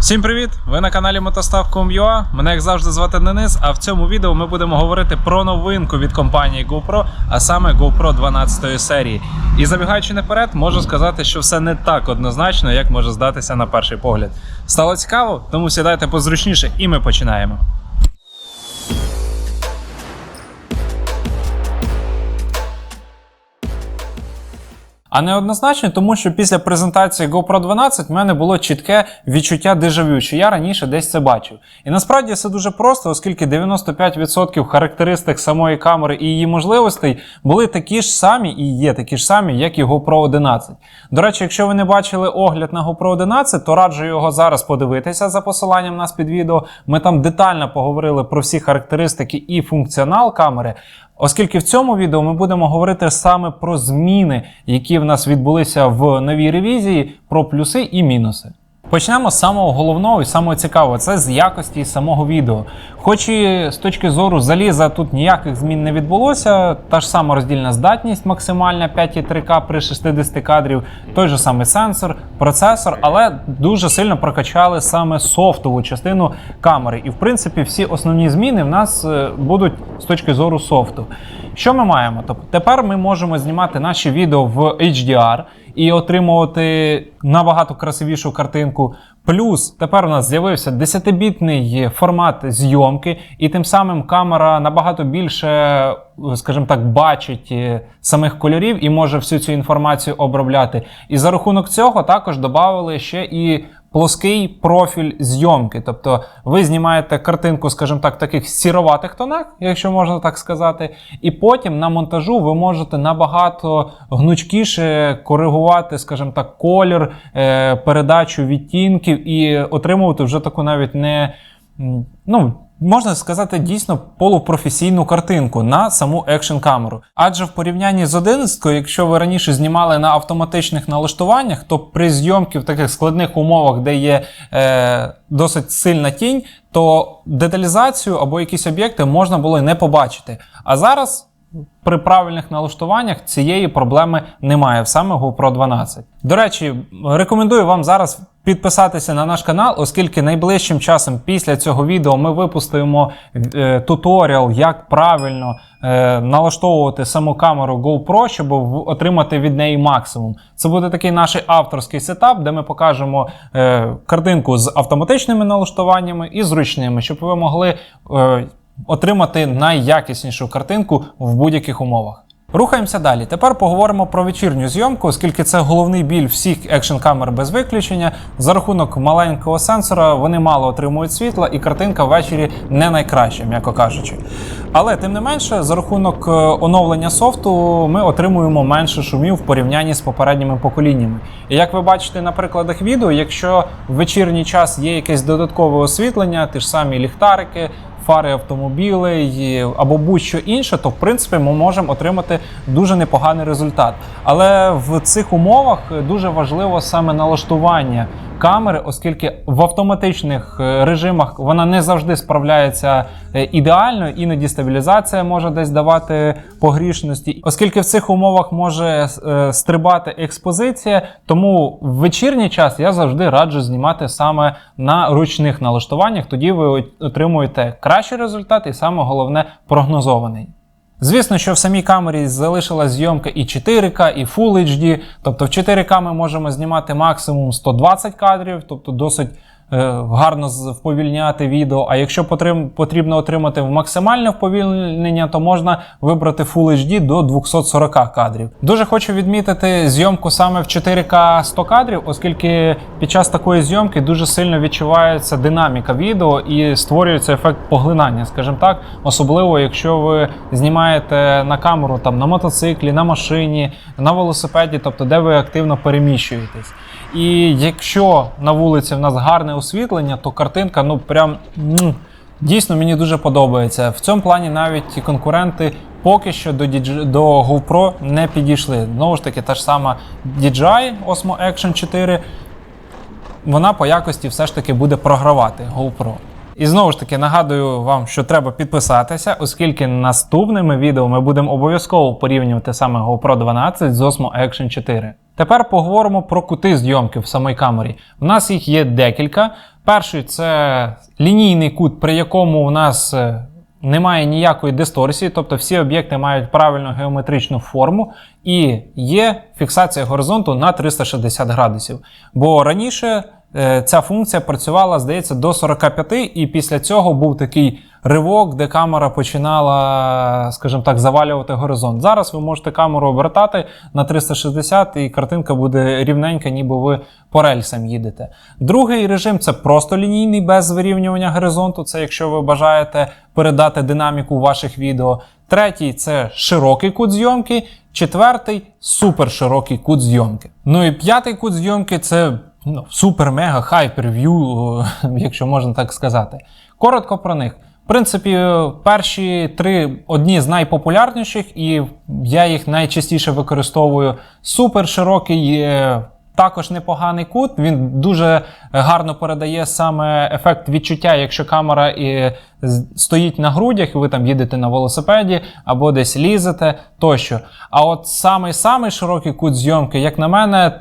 Всім привіт! Ви на каналі Мотостав.com.ua. Мене як завжди звати Денис. А в цьому відео ми будемо говорити про новинку від компанії GoPro, а саме GoPro 12 серії. І забігаючи наперед, можу сказати, що все не так однозначно, як може здатися на перший погляд. Стало цікаво, тому сідайте позручніше, і ми починаємо. А неоднозначно, тому що після презентації GoPro 12 в мене було чітке відчуття дежавю, що я раніше десь це бачив. І насправді все дуже просто, оскільки 95% характеристик самої камери і її можливостей були такі ж самі і є такі ж самі, як і GoPro 11. До речі, якщо ви не бачили огляд на GoPro 11, то раджу його зараз подивитися за посиланням нас під відео. Ми там детально поговорили про всі характеристики і функціонал камери. Оскільки в цьому відео ми будемо говорити саме про зміни, які в нас відбулися в новій ревізії, про плюси і мінуси. Почнемо з самого головного і самого цікавого це з якості самого відео. Хоч і з точки зору заліза тут ніяких змін не відбулося, та ж сама роздільна здатність максимальна 5,3К при 60 кадрів, той же самий сенсор, процесор, але дуже сильно прокачали саме софтову частину камери. І в принципі всі основні зміни в нас е, будуть з точки зору софту. Що ми маємо? Тобто тепер ми можемо знімати наші відео в HDR і отримувати набагато красивішу картинку. Плюс тепер у нас з'явився 10-бітний формат зйомки, і тим самим камера набагато більше, скажімо так, бачить е, самих кольорів і може всю цю інформацію обробляти. І за рахунок цього також додали ще і плоский профіль зйомки. Тобто ви знімаєте картинку, скажімо так, в таких сіроватих тонах, якщо можна так сказати, і потім на монтажу ви можете набагато гнучкіше коригувати, скажімо так, колір, е, передачу відтінків і отримувати вже таку навіть не. Ну, можна сказати, дійсно полупрофесійну картинку на саму екшн камеру. Адже в порівнянні з 11, якщо ви раніше знімали на автоматичних налаштуваннях, то при зйомці в таких складних умовах, де є е, досить сильна тінь, то деталізацію або якісь об'єкти можна було не побачити. А зараз. При правильних налаштуваннях цієї проблеми немає саме GoPro 12. До речі, рекомендую вам зараз підписатися на наш канал, оскільки найближчим часом після цього відео ми випустимо е, туторіал, як правильно е, налаштовувати саму камеру GoPro, щоб отримати від неї максимум. Це буде такий наш авторський сетап, де ми покажемо е, картинку з автоматичними налаштуваннями і зручними, щоб ви могли. Е, отримати найякіснішу картинку в будь-яких умовах. Рухаємося далі. Тепер поговоримо про вечірню зйомку, оскільки це головний біль всіх екшн камер без виключення. За рахунок маленького сенсора вони мало отримують світла, і картинка ввечері не найкраща, м'яко кажучи. Але тим не менше, за рахунок е, оновлення софту ми отримуємо менше шумів в порівнянні з попередніми поколіннями. І як ви бачите на прикладах відео, якщо в вечірній час є якесь додаткове освітлення, ті ж самі ліхтарики, фари автомобілей або будь-що інше, то в принципі ми можемо отримати дуже непоганий результат. Але в цих умовах дуже важливо саме налаштування камери, оскільки в автоматичних е, режимах вона не завжди справляється е, ідеально, іноді стабілізація може десь давати погрішності, оскільки в цих умовах може е, стрибати експозиція, тому в вечірній час я завжди раджу знімати саме на ручних налаштуваннях. Тоді ви отримуєте кращий результат і саме головне прогнозований. Звісно, що в самій камері залишилась зйомка і 4К, і Full HD. Тобто в 4К ми можемо знімати максимум 120 кадрів, тобто досить гарно з- вповільняти відео. А якщо потрібно отримати максимальне вповільнення, то можна вибрати Full HD до 240 кадрів. Дуже хочу відмітити зйомку саме в 4К 100 кадрів, оскільки під час такої зйомки дуже сильно відчувається динаміка відео і створюється ефект поглинання, скажімо так, особливо якщо ви знімаєте на камеру там на мотоциклі, на машині, на велосипеді, тобто де ви активно переміщуєтесь. І якщо на вулиці в нас гарне освітлення, то картинка ну прям. Дійсно, мені дуже подобається. В цьому плані навіть конкуренти поки що до, DJI до GoPro не підійшли. Знову ж таки, та ж сама DJI Osmo Action 4, вона по якості все ж таки буде програвати GoPro. І знову ж таки нагадую вам, що треба підписатися, оскільки наступними відео ми будемо обов'язково порівнювати саме GoPro 12 з Osmo Action 4. Тепер поговоримо про кути зйомки в самій камері. У нас їх є декілька. Перший це лінійний кут, при якому у нас е, немає ніякої дисторсії, тобто всі об'єкти мають правильну геометричну форму, і є фіксація горизонту на 360 градусів. Бо раніше ця функція працювала, здається, до 45, і після цього був такий ривок, де камера починала, скажімо так, завалювати горизонт. Зараз ви можете камеру обертати на 360, і картинка буде рівненька, ніби ви по рельсам їдете. Другий режим це просто лінійний без вирівнювання горизонту. Це якщо ви бажаєте передати динаміку ваших відео. Третій це широкий кут зйомки. Четвертий суперширокий кут зйомки. Ну і п'ятий кут зйомки це ну, супер-мега хайпер-в'ю, якщо можна так сказати. Коротко про них. В принципі, е, перші три одні з найпопулярніших, і я їх найчастіше використовую. Супер широкий. е, Також непоганий кут. Він дуже гарно передає саме ефект відчуття, якщо камера і стоїть на грудях, і ви там їдете на велосипеді або десь лізете тощо. А от самий самий широкий кут зйомки, як на мене,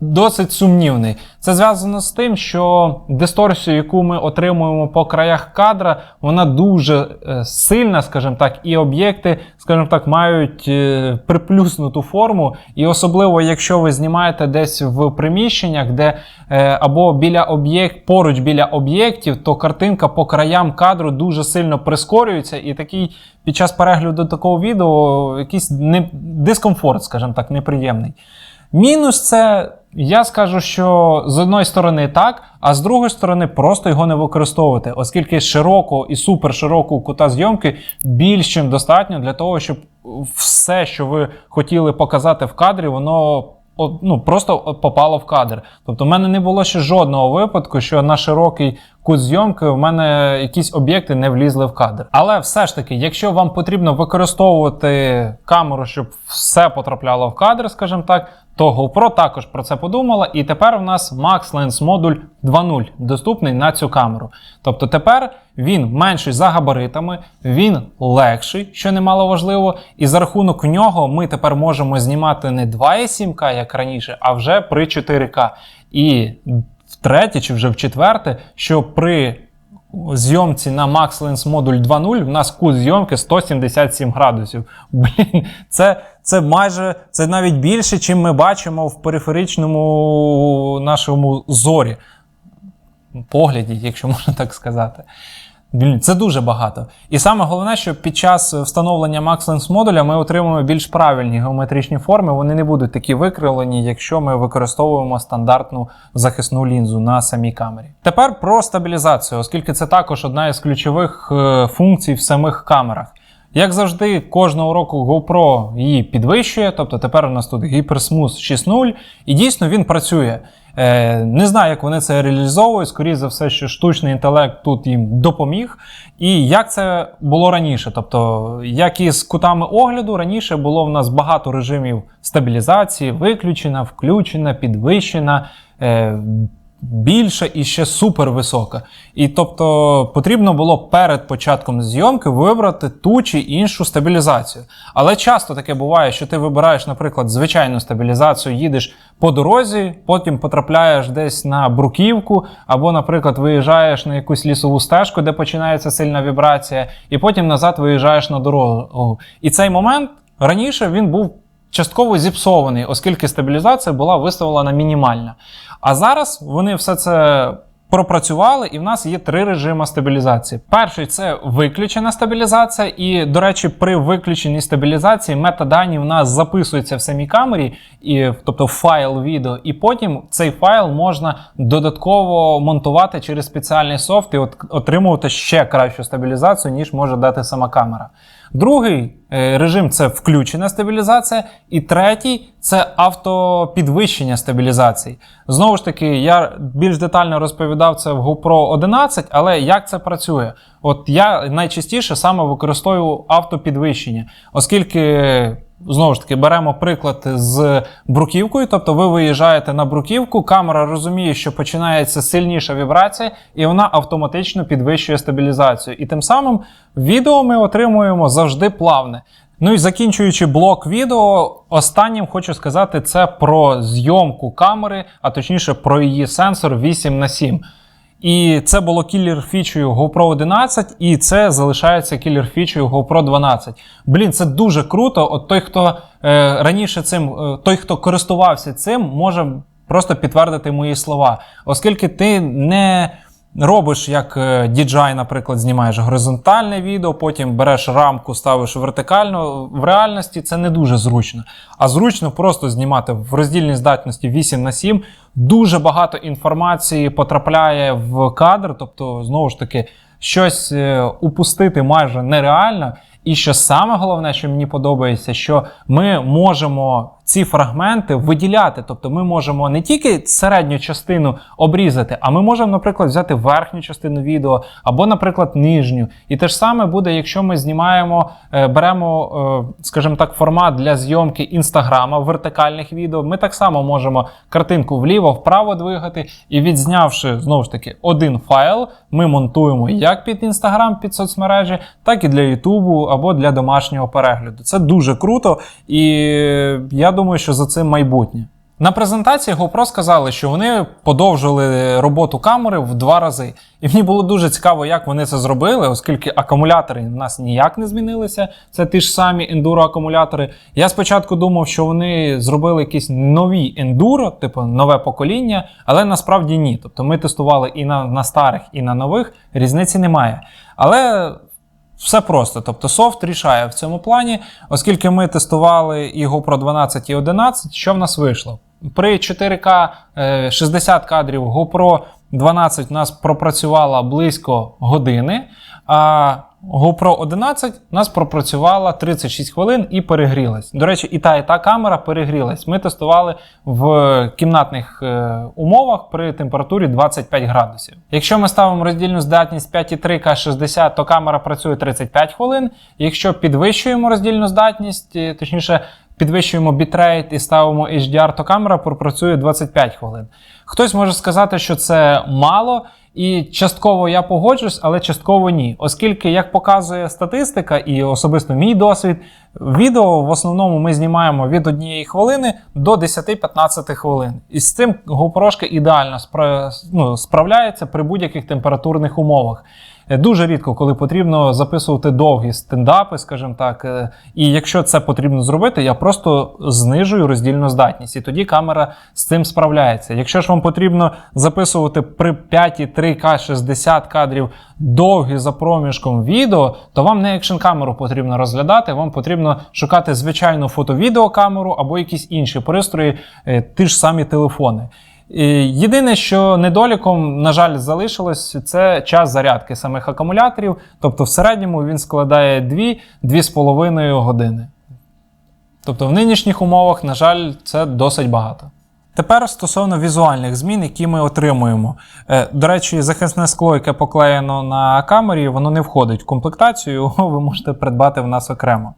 досить сумнівний. Це зв'язано з тим, що дисторсію, яку ми отримуємо по краях кадра, вона дуже е, сильна, скажімо так, і об'єкти, скажімо так, мають е, приплюснуту форму. І особливо, якщо ви знімаєте десь в приміщеннях, де е, або біля об'єкт, поруч біля об'єктів, то картинка по краям кадру дуже сильно прискорюється, і такий під час перегляду такого відео якийсь не, дискомфорт, скажімо так, неприємний. Мінус це, я скажу, що з одної сторони так, а з другої сторони просто його не використовувати, оскільки широкого і суперширокого кута зйомки більш чим достатньо для того, щоб все, що ви хотіли показати в кадрі, воно ну, просто попало в кадр. Тобто, в мене не було ще жодного випадку, що на широкий кут зйомки в мене якісь об'єкти не влізли в кадр. Але все ж таки, якщо вам потрібно використовувати камеру, щоб все потрапляло в кадр, скажімо так, то GoPro також про це подумала, і тепер у нас Max Lens модуль 2.0 доступний на цю камеру. Тобто тепер він менший за габаритами, він легший, що немало важливо, і за рахунок нього ми тепер можемо знімати не 2,7К, як раніше, а вже при 4К. І втретє чи вже в четверте, що при зйомці на Max Lens модуль 2.0 в нас кут зйомки 177 градусів. Блін, це, це майже це навіть більше, чим ми бачимо в периферичному нашому зорі. Погляді, якщо можна так сказати. Це дуже багато. І саме головне, що під час встановлення Max Lens модуля ми отримуємо більш правильні геометричні форми. Вони не будуть такі викривлені, якщо ми використовуємо стандартну захисну лінзу на самій камері. Тепер про стабілізацію, оскільки це також одна із ключових е, функцій в самих камерах. Як завжди, кожного року GoPro її підвищує, тобто тепер у нас тут HyperSmooth 6.0, і дійсно він працює. Е, не знаю, як вони це реалізовують. Скоріше за все, що штучний інтелект тут їм допоміг. І як це було раніше? Тобто, як і з кутами огляду, раніше було в нас багато режимів стабілізації, виключена, включена, підвищена. Більша і ще супер висока. І тобто потрібно було перед початком зйомки вибрати ту чи іншу стабілізацію. Але часто таке буває, що ти вибираєш, наприклад, звичайну стабілізацію, їдеш по дорозі, потім потрапляєш десь на бруківку, або, наприклад, виїжджаєш на якусь лісову стежку, де починається сильна вібрація, і потім назад виїжджаєш на дорогу. І цей момент раніше він був частково зіпсований, оскільки стабілізація була виставлена мінімальна. А зараз вони все це пропрацювали, і в нас є три режими стабілізації. Перший це виключена стабілізація, і, до речі, при виключеній стабілізації метадані в нас записуються в самій камері, і, тобто файл відео, і потім цей файл можна додатково монтувати через спеціальний софт і от, отримувати ще кращу стабілізацію, ніж може дати сама камера. Другий е, режим це включена стабілізація, і третій це автопідвищення стабілізації. Знову ж таки, я більш детально розповідав це в GoPro 11, але як це працює? От я найчастіше саме використовую автопідвищення, оскільки. Знову ж таки, беремо приклад з бруківкою. Тобто ви виїжджаєте на бруківку, камера розуміє, що починається сильніша вібрація, і вона автоматично підвищує стабілізацію. І тим самим відео ми отримуємо завжди плавне. Ну і закінчуючи блок відео, останнім хочу сказати це про зйомку камери, а точніше про її сенсор 8 на 7 І це було кілер фічею GoPro 11, і це залишається кілер фічею GoPro 12. Блін, це дуже круто. От той, хто е, раніше цим, е, той, хто користувався цим, може просто підтвердити мої слова, оскільки ти не. Робиш як е, DJI, наприклад, знімаєш горизонтальне відео, потім береш рамку, ставиш вертикально. В реальності це не дуже зручно. А зручно просто знімати в роздільній здатності 8 на 7. Дуже багато інформації потрапляє в кадр, тобто, знову ж таки, щось е, упустити майже нереально. І що саме головне, що мені подобається, що ми можемо ці фрагменти виділяти. Тобто ми можемо не тільки середню частину обрізати, а ми можемо, наприклад, взяти верхню частину відео або, наприклад, нижню. І те ж саме буде, якщо ми знімаємо, е, беремо, е, скажімо так, формат для зйомки інстаграма вертикальних відео. Ми так само можемо картинку вліво-вправо двигати, і відзнявши знову ж таки один файл, ми монтуємо як під інстаграм, під соцмережі, так і для Ютубу або для домашнього перегляду. Це дуже круто, і я думаю, що за цим майбутнє. На презентації GoPro сказали, що вони подовжили роботу камери в два рази. І мені було дуже цікаво, як вони це зробили, оскільки акумулятори в нас ніяк не змінилися. Це ті ж самі ендуро акумулятори. Я спочатку думав, що вони зробили якісь нові ендуро, типу нове покоління, але насправді ні. Тобто ми тестували і на, на старих, і на нових, різниці немає. Але все просто, тобто софт рішає в цьому плані, оскільки ми тестували і GoPro 12 і 11, що в нас вийшло? При 4К е, 60 кадрів GoPro 12 у нас пропрацювала близько години, а GoPro 11 у нас пропрацювала 36 хвилин і перегрілась. До речі, і та, і та камера перегрілась. Ми тестували в кімнатних е, умовах при температурі 25 градусів. Якщо ми ставимо роздільну здатність 5,3К 60, то камера працює 35 хвилин. Якщо підвищуємо роздільну здатність, е, точніше. Підвищуємо бітрейт і ставимо HDR, то камера пропрацює 25 хвилин. Хтось може сказати, що це мало, і частково я погоджусь, але частково ні. Оскільки, як показує статистика, і особисто мій досвід, відео в основному ми знімаємо від однієї хвилини до 10-15 хвилин. І з цим GoPro ідеально спра... ну, справляється при будь-яких температурних умовах. Е, Дуже рідко, коли потрібно записувати довгі стендапи, скажімо так. е, І якщо це потрібно зробити, я просто знижую роздільну здатність, і тоді камера з цим справляється. Якщо ж вам потрібно записувати при 5,3К 60 кадрів довгі за проміжком відео, то вам не екшн камеру потрібно розглядати, вам потрібно шукати звичайну фото-відеокамеру або якісь інші пристрої, е, ті ж самі телефони. Єдине, що недоліком, на жаль, залишилось, це час зарядки самих акумуляторів. Тобто, в середньому він складає 2-2,5 години. Тобто, в нинішніх умовах, на жаль, це досить багато. Тепер стосовно візуальних змін, які ми отримуємо. Е, До речі, захисне скло, яке поклеєно на камері, воно не входить в комплектацію, його ви можете придбати в нас окремо.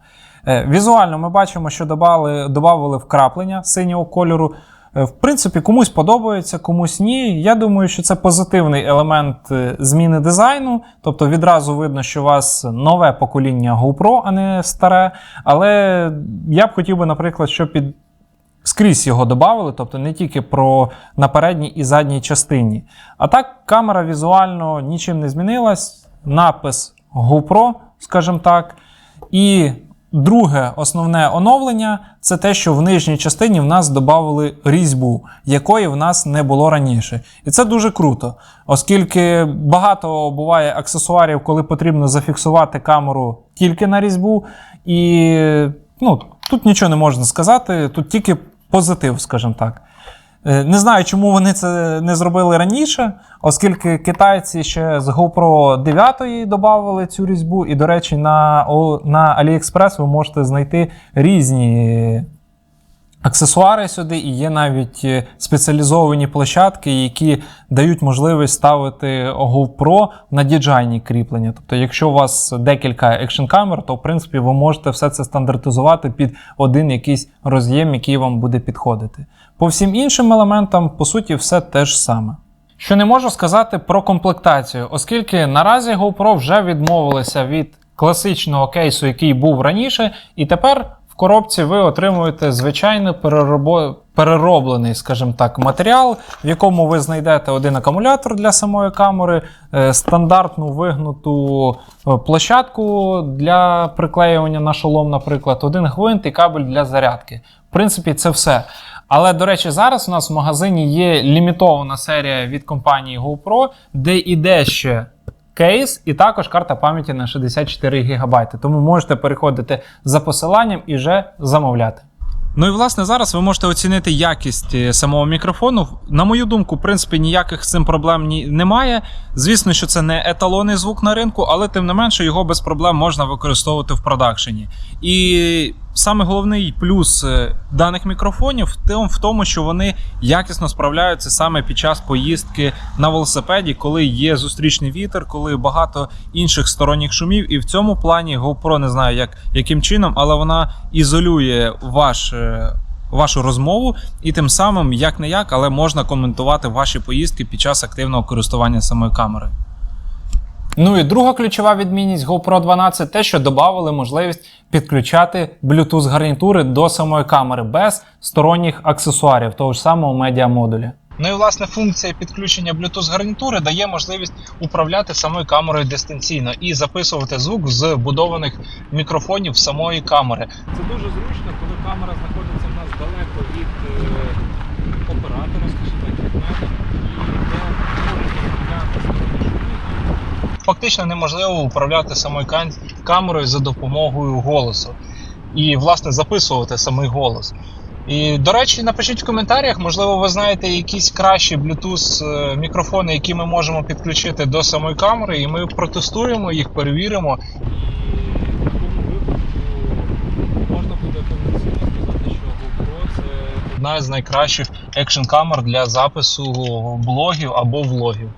Е, Візуально ми бачимо, що додали, додали вкраплення синього кольору. Е, В принципі, комусь подобається, комусь ні. Я думаю, що це позитивний елемент е, зміни дизайну. Тобто відразу видно, що у вас нове покоління GoPro, а не старе. Але я б хотів би, наприклад, щоб під скрізь його додали, тобто не тільки про на передній і задній частині. А так, камера візуально нічим не змінилась. Напис GoPro, скажімо так. І друге основне оновлення це те, що в нижній частині в нас додали різьбу, якої в нас не було раніше. І це дуже круто, оскільки багато буває аксесуарів, коли потрібно зафіксувати камеру тільки на різьбу. І ну, тут нічого не можна сказати, тут тільки позитив, скажімо так. Е, Не знаю, чому вони це не зробили раніше, оскільки китайці ще з GoPro 9 додали цю різьбу, і, до речі, на, на AliExpress ви можете знайти різні аксесуари сюди, і є навіть е, спеціалізовані площадки, які дають можливість ставити GoPro на DJI кріплення. Тобто, якщо у вас декілька екшн камер, то в принципі ви можете все це стандартизувати під один якийсь роз'єм, який вам буде підходити. По всім іншим елементам, по суті, все те ж саме. Що не можу сказати про комплектацію, оскільки наразі GoPro вже відмовилися від класичного кейсу, який був раніше, і тепер коробці ви отримуєте звичайно переробо... перероблений, скажімо так, матеріал, в якому ви знайдете один акумулятор для самої камери, е, стандартну вигнуту е, площадку для приклеювання на шолом, наприклад, один гвинт і кабель для зарядки. В принципі, це все. Але, до речі, зараз у нас в магазині є лімітована серія від компанії GoPro, де іде ще кейс і також карта пам'яті на 64 ГБ. Тому можете переходити за посиланням і вже замовляти. Ну і власне зараз ви можете оцінити якість е, самого мікрофону. На мою думку, в принципі, ніяких з цим проблем ні- немає. Звісно, що це не еталонний звук на ринку, але тим не менше його без проблем можна використовувати в продакшені. І саме головний плюс е, даних мікрофонів в тому, що вони якісно справляються саме під час поїздки на велосипеді, коли є зустрічний вітер, коли багато інших сторонніх шумів. І в цьому плані GoPro не знаю, як, яким чином, але вона ізолює ваш. е, Вашу розмову, і тим самим, як не як, але можна коментувати ваші поїздки під час активного користування самою камерою. Ну і друга ключова відмінність GoPro 12 те, що додали можливість підключати Bluetooth гарнітури до самої камери без сторонніх аксесуарів, того ж самого медіамодулі. Ну і власне функція підключення Bluetooth гарнітури дає можливість управляти самою камерою дистанційно і записувати звук з вбудованих мікрофонів самої камери. Це дуже зручно, коли камера знаходиться в нас далеко від е, оператора, скажімо так, від мене, і де можна управляти сторонні шумі. Фактично неможливо управляти самою камерою за допомогою голосу і, власне, записувати самий голос. І, до речі, напишіть в коментарях, можливо, ви знаєте якісь кращі Bluetooth е, мікрофони, які ми можемо підключити до самої камери, і ми протестуємо їх, перевіримо. Можна буде повноцінно сказати, що GoPro це одна з найкращих екшн камер для запису блогів або влогів.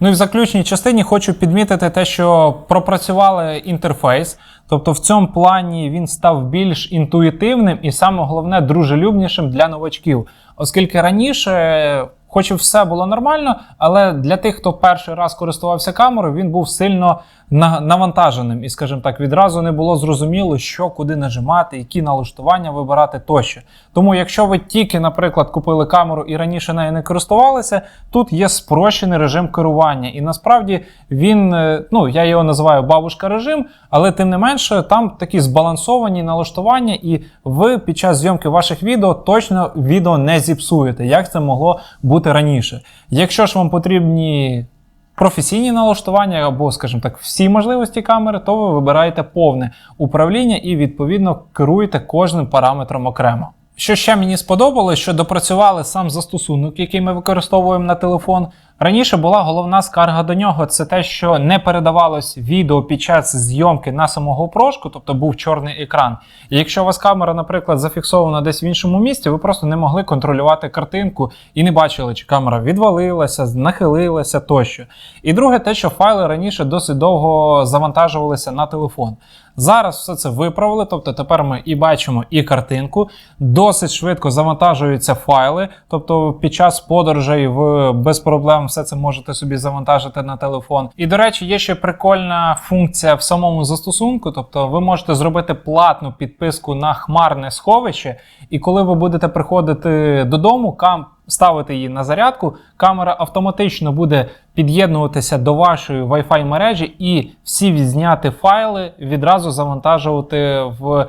Ну і в заключній частині хочу підмітити те, що пропрацювали інтерфейс. Тобто в цьому плані він став більш інтуїтивним і саме головне дружелюбнішим для новачків. Оскільки раніше, хоч і все було нормально, але для тих, хто перший раз користувався камерою, він був сильно навантаженим. І, скажімо так, відразу не було зрозуміло, що куди нажимати, які налаштування вибирати тощо. Тому, якщо ви тільки, наприклад, купили камеру і раніше нею не користувалися, тут є спрощений режим керування. І насправді він, е, ну я його називаю бабушка режим, але тим не менше, там такі збалансовані налаштування, і ви під час зйомки ваших відео точно відео не зіпсуєте, як це могло бути раніше. Якщо ж вам потрібні професійні налаштування або, скажімо так, всі можливості камери, то ви вибираєте повне управління і відповідно керуєте кожним параметром окремо. Що ще мені сподобалось, що допрацювали сам застосунок, який ми використовуємо на телефон. Раніше була головна скарга до нього це те, що не передавалось відео під час зйомки на самого прошку, тобто був чорний екран. І якщо у вас камера, наприклад, зафіксована десь в іншому місці, ви просто не могли контролювати картинку і не бачили, чи камера відвалилася, нахилилася тощо. І друге, те, що файли раніше досить довго завантажувалися на телефон. Зараз все це виправили, тобто тепер ми і бачимо і картинку, досить швидко завантажуються файли, тобто під час подорожей ви без проблем все це можете собі завантажити на телефон. І до речі, є ще прикольна функція в самому застосунку, тобто ви можете зробити платну підписку на хмарне сховище, і коли ви будете приходити додому, кам ставити її на зарядку, камера автоматично буде під'єднуватися до вашої Wi-Fi мережі і всі відзняти файли відразу завантажувати в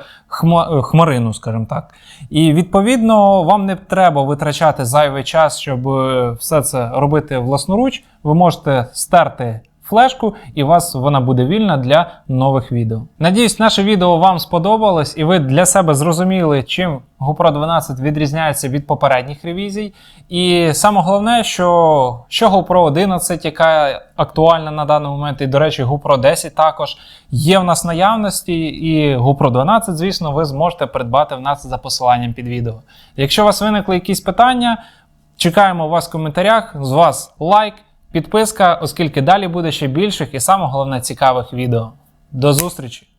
хмарину, скажімо так. І відповідно вам не треба витрачати зайвий час, щоб е, все це робити власноруч. Ви можете стерти флешку, і у вас вона буде вільна для нових відео. Надіюсь, наше відео вам сподобалось, і ви для себе зрозуміли, чим GoPro 12 відрізняється від попередніх ревізій. І саме головне, що, що GoPro 11, яка актуальна на даний момент, і, до речі, GoPro 10 також є в нас наявності, і GoPro 12, звісно, ви зможете придбати в нас за посиланням під відео. Якщо у вас виникли якісь питання, чекаємо вас в коментарях. З вас лайк, підписка, оскільки далі буде ще більших і саме головне цікавих відео. До зустрічі!